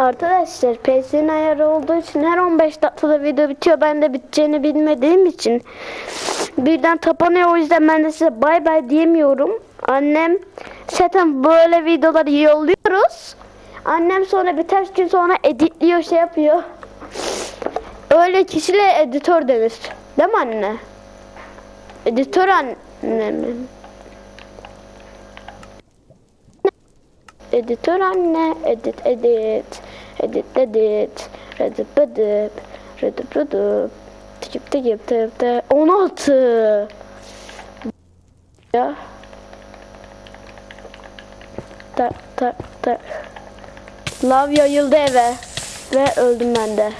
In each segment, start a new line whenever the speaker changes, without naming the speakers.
Arkadaşlar PC'nin ayarı olduğu için her 15 dakikada video bitiyor. Ben de biteceğini bilmediğim için birden tapanıyor. O yüzden ben de size bay bay diyemiyorum. Annem zaten böyle videoları yolluyoruz. Annem sonra birkaç gün sonra editliyor şey yapıyor. Öyle kişiyle editör denir. Değil mi anne? Editör annem. Editör anne, edit, edit, edit, edit, redip, redip, redip, redip, tıcıp, tıcıp, tıcıp, tıcıp, 16. Ya. Tak, tak, tak. Lav yayıldı eve ve öldüm ben de.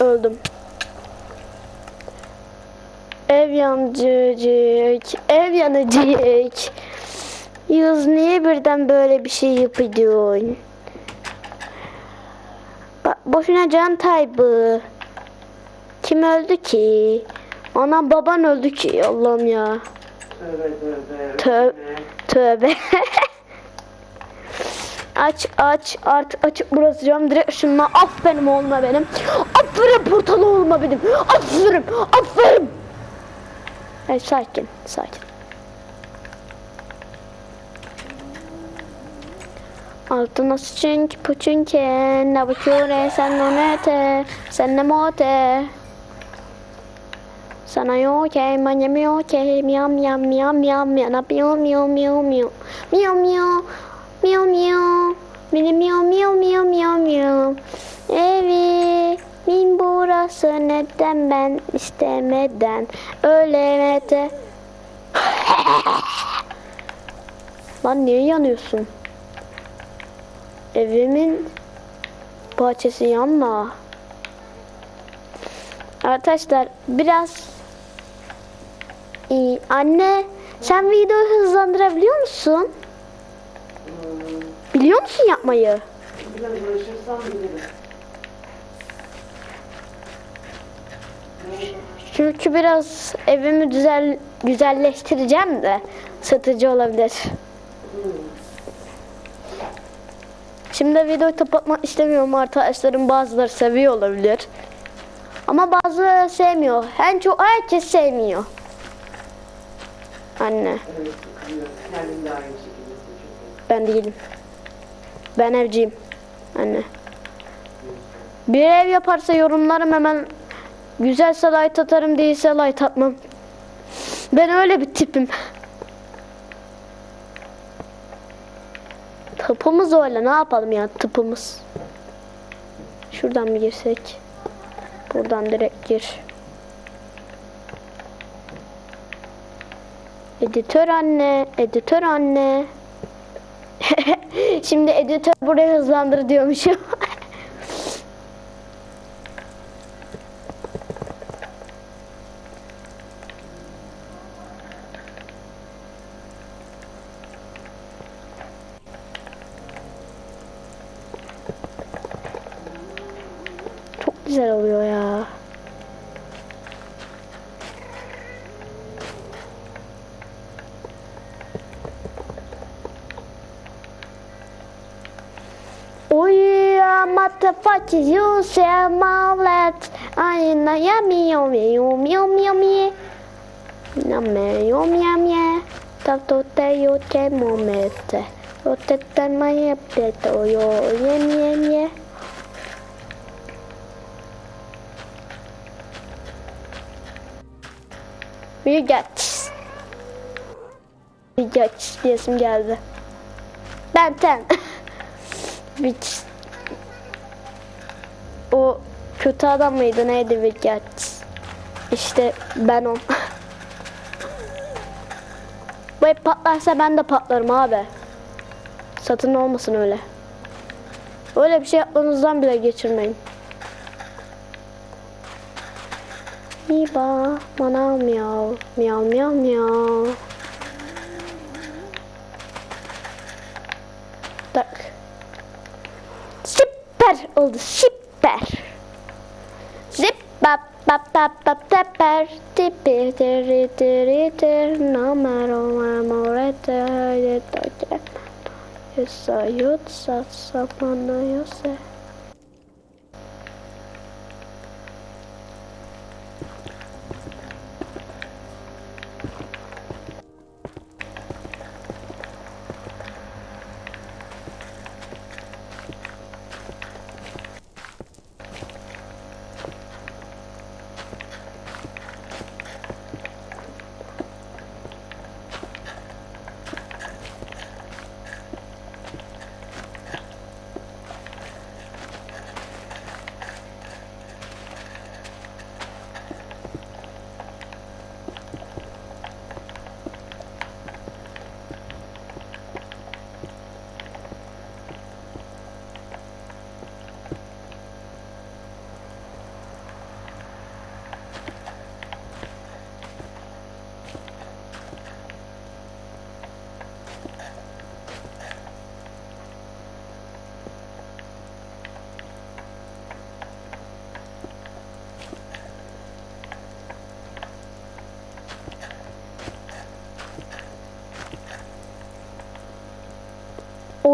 Öldüm. Ev yanacak, ev yanacak. Yıldız niye birden böyle bir şey yapıyorsun? Bak boşuna can kaybı. Kim öldü ki? Anam baban öldü ki Allah'ım ya.
Tövbe tövbe.
Tö tövbe. aç aç artık açık burası cam direkt şununla aferin olma benim. Aferin portalı olma benim. Aferin aferin. Evet, sakin, sakin. Altına sıçınki puçunki Ne bakıyor sen nonete Sen ne mote? Sana yokey manyam yokey Miyav miyav miyav miyav miyav Ne yapıyor miyav miyav miyav Miyav miyav Miyav miyav Miyav miyav miyav miyav miyav burası neden ben istemeden ölemete Lan niye yanıyorsun? Evimin bahçesi yanma. Arkadaşlar biraz iyi. Anne sen videoyu hızlandırabiliyor musun? Biliyor musun yapmayı?
Biraz
Çünkü biraz evimi güzel güzelleştireceğim de satıcı olabilir. Şimdi videoyu kapatmak istemiyorum arkadaşlarım bazıları seviyor olabilir. Ama bazıları sevmiyor. En çok herkes sevmiyor. Anne ben değilim. Ben evciyim. Anne. Bir ev yaparsa yorumlarım hemen güzelse like atarım değilse like atmam. Ben öyle bir tipim. Tıpımız öyle ne yapalım ya tıpımız. Şuradan mı girsek? Buradan direkt gir. Editör anne, editör anne. Şimdi editör buraya hızlandır diyormuşum. what the fuck is you say moulet? Ay na yummy yummy yummy yummy yummy. Yummy yummy yummy. Tatute yute momete. Otete mayepte toyo yem yem yem. Bir geç. Bir geç diyesim geldi. Ben ten. Bir o kötü adam mıydı neydi Witch? İşte ben o. Bu hep patlarsa ben de patlarım abi. Satın olmasın öyle. Öyle bir şey aklınızdan bile geçirmeyin. Miba, mana miyav, miyav miyav miyav. Tak. Süper oldu süper. Jos sä jut, sä sapana, jos sä...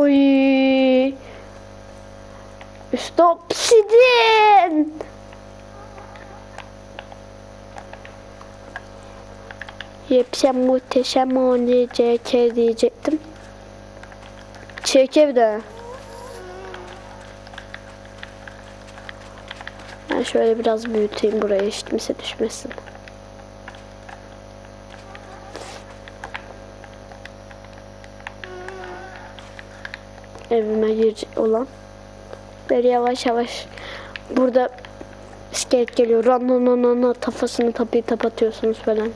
Oy İşte obsidyen Yepyem muhteşem ONCK diyecektim. Çirkev de. Ben şöyle biraz büyüteyim burayı hiç kimse düşmesin. Evime girecek olan. Böyle yavaş yavaş burada iskelet geliyor. Rananana kafasını tapıyı tapatıyorsunuz falan.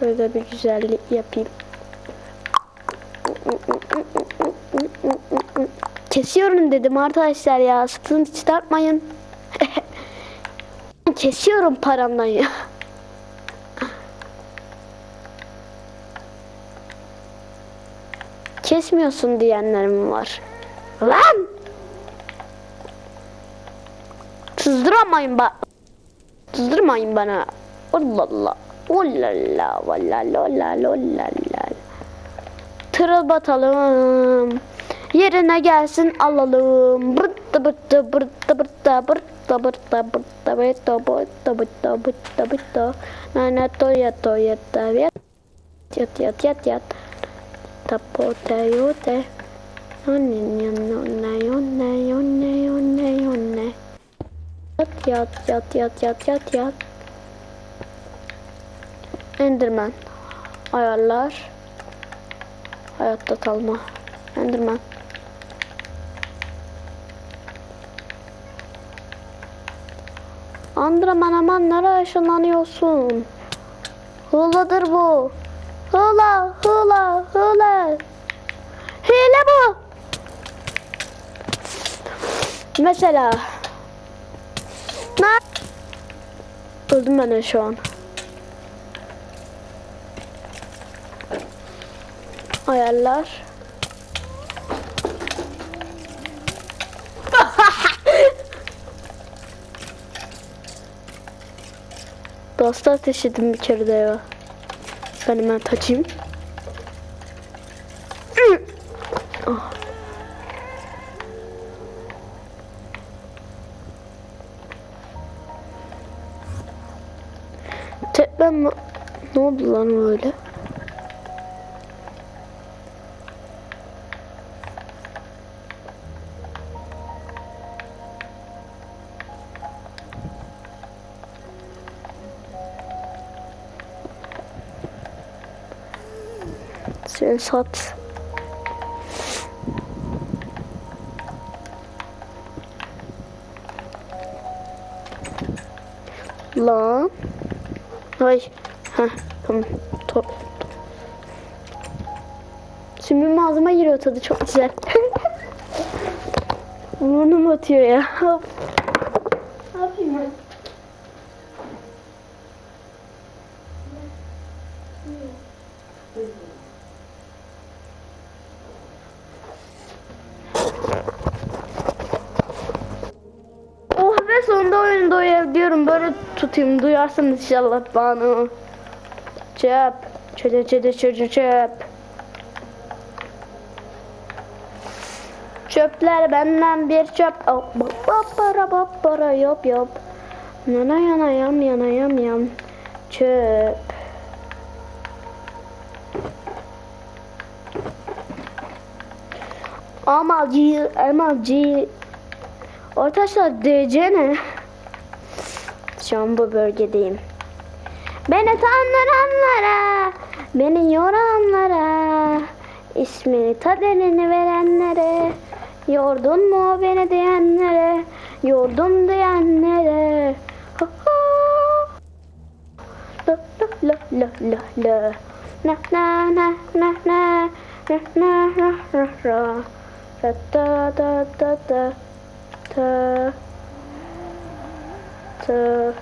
Şöyle bir güzellik yapayım. Kesiyorum dedim arkadaşlar ya. Sıkıntı çıkartmayın. Kesiyorum paramdan ya. Kesmiyorsun diyenlerim var. Lan! Sızdıramayın bak. Sızdırmayın bana. Allah Allah. Ollala vallala ollala ollala. Tırıl batalım. Yerine gelsin alalım. Bırtta bırtta bırtta bırtta bırtta bırtta bırtta bırtta bırtta bırtta bırtta bırtta Nana toya toya toya Yat yat yat yat Tapote yote Yonne yonne yonne yonne yonne yonne. Yat yat yat yat yat yat yat. Enderman. Ayarlar. Hayatta kalma. Enderman. Andırman aman nereye ışınlanıyorsun? Hıladır bu. Hıla, hıla, hıla. Hile bu. Mesela. Ne? Öldüm ben şu an. Ayarlar. Dosta ateş edin bir kere de ya. Ben hemen taçayım. Ah. Tekrar ne, ne oldu lan öyle? Sen sat. Lan. Ay. Heh, tamam. Top. Şimdi ağzıma giriyor tadı çok güzel. Burnum atıyor ya. Ne yapayım ben? Oh tutayım duyarsanız inşallah bana. Çep. Çede çede çede çep. Çöpler benden bir çöp. Bara bap bara yop yop. Yana yana yam yana yam yam. Çöp. Ama G, ama G. Arkadaşlar DC ne? Şu an bu bölgedeyim. Beni tanıranlara, beni yoranlara, ismini tadelini verenlere, yordun mu beni diyenlere, yordum diyenlere. Ho ho. Lo lo lo lo lo. Na na na na na. Na na na na na. Da da da da da. da tı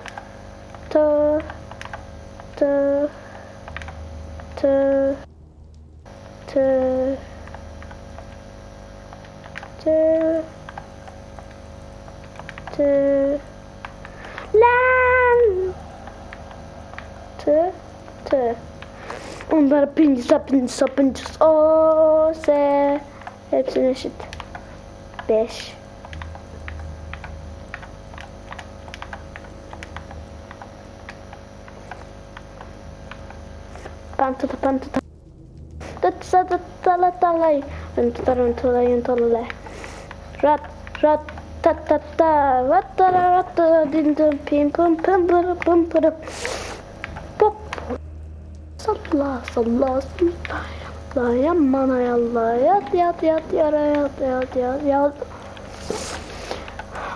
tı tı tı tı tı tı. Lan! Tı tı. Onlara pinisa pinisa pinisa o se hepsini eşit. 5 tan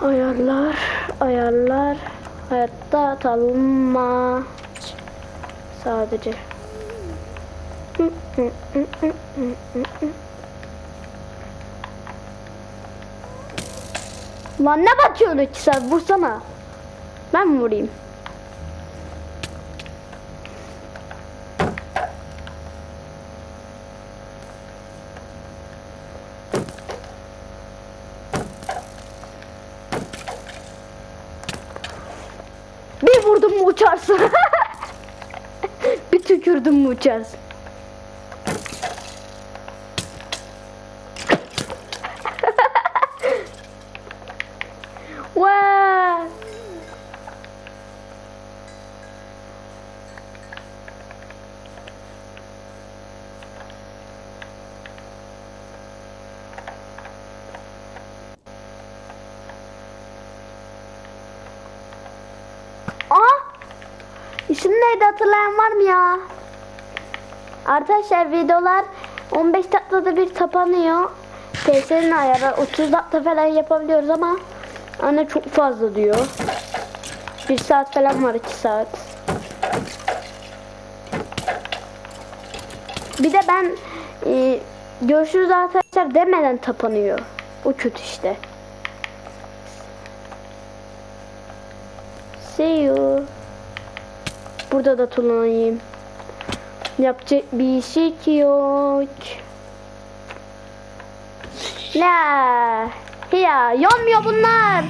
ayarlar ayarlar. Hayatta kalma. Sadece. Lan ne bakıyorsun iki saat vursana. Ben mi vurayım? Bir vurdum mu uçarsın. Bir tükürdüm mü uçarsın. İsim neydi hatırlayan var mı ya? Arkadaşlar videolar 15 dakikada bir kapanıyor. PS'nin ayarı 30 dakika falan yapabiliyoruz ama anne çok fazla diyor. 1 saat falan var 2 saat. Bir de ben e, görüşürüz arkadaşlar demeden tapanıyor. O kötü işte. See you. Burada da kullanayım. Yapacak bir şey yok. La. Ya yanmıyor bunlar.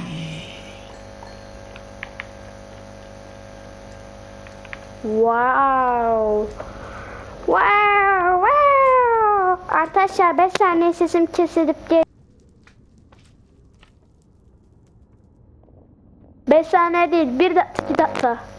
Wow. Wow. Wow. Arkadaşlar 5 saniye sesim kesilip gel. 5 saniye değil 1 dakika 2 dakika.